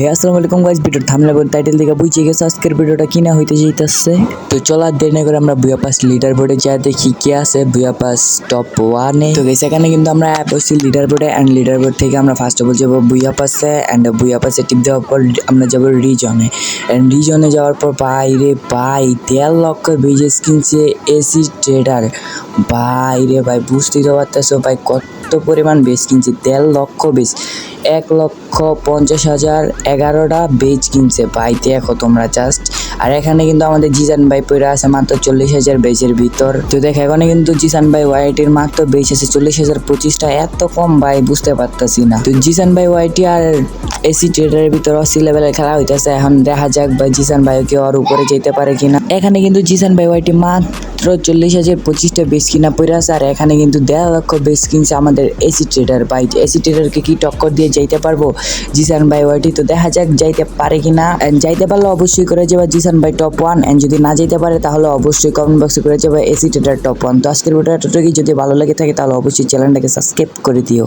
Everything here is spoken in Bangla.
হে, আসসালামু আলাইকুম গাইস ভিডিওর থামলে বল টাইটেল দেখে বুঝে গেছে আজকের ভিডিওটা কিনা হইতে যাইতাছে। তো চল আর দেরি করে আমরা বুয়া পাস লিডার বোর্ডে যা দেখি কি আছে বুয়া পাস টপ ওয়ানে তো গাইস এখানে কিন্তু আমরা অ্যাপ হচ্ছি লিডার বোর্ডে অ্যান্ড লিডার বোর্ড থেকে আমরা ফার্স্ট অফ অল যাব বুয়া পাসে অ্যান্ড বুয়া পাসে টিপ দেওয়ার পর আমরা যাব রিজনে অ্যান্ড রিজনে যাওয়ার পর ভাই রে ভাই, দেড় লক্ষ বেজেস কিনছে এসি ট্রেডার ভাই রে ভাই, বুঝতেই তো পারতেছো ভাই, কত পরিমাণ বেস কিনছে, দেড় লক্ষ বেস এক লক্ষ পঞ্চাশ হাজার এগারোটা বেজ কিনছে। ভাই দেখো তোমরা জাস্ট আর এখানে কিন্তু আমাদের জিজান ভাই পড়ে আছে মাত্র চল্লিশ হাজার বেজের ভিতর। তো দেখ এখানে কিন্তু জিসান ভাই ওয়াইটির মাত্র বেজ আছে চল্লিশ হাজার পঁচিশটা। এত কম ভাই, বুঝতে পারতাছি না। তো জিসান ভাই ওয়াইটি আর এসি ট্রেডারের ভিতর অসি লেভেলের খেলা হইতেছে। এখন দেখা যাক ভাই জিসান ভাই কি ওর উপরে যেতে পারে কিনা। এখানে কিন্তু জিসান ভাই ওয়াইটি মাত্র চল্লিশ হাজার পঁচিশটা বেস কিনা পড়ে আছে, আর এখানে কিন্তু দেড় লক্ষ বেস কিনছে আমাদের এসি ট্রেডার ভাই। এসি ট্রেডারকে কি টক্কর দিয়ে যাইতে পারব? জিসান ভাই, ওয়াইটি তো দেখা যাক যাইতে পারে কিনা। And যাইতে পারলে অবশ্যই করে যাবে জিসান ভাই টপ ওয়ান অ্যান্ড যদি না যাইতে পারে তাহলে অবশ্যই কমেন্ট বক্সে করে যাবে এসি ট্রেডার টপ ওয়ান তো আজকের ভিডিওটা যদি ভালো লেগে থাকে তাহলে অবশ্যই চ্যানেলটাকে সাবস্ক্রাইব করে দিও।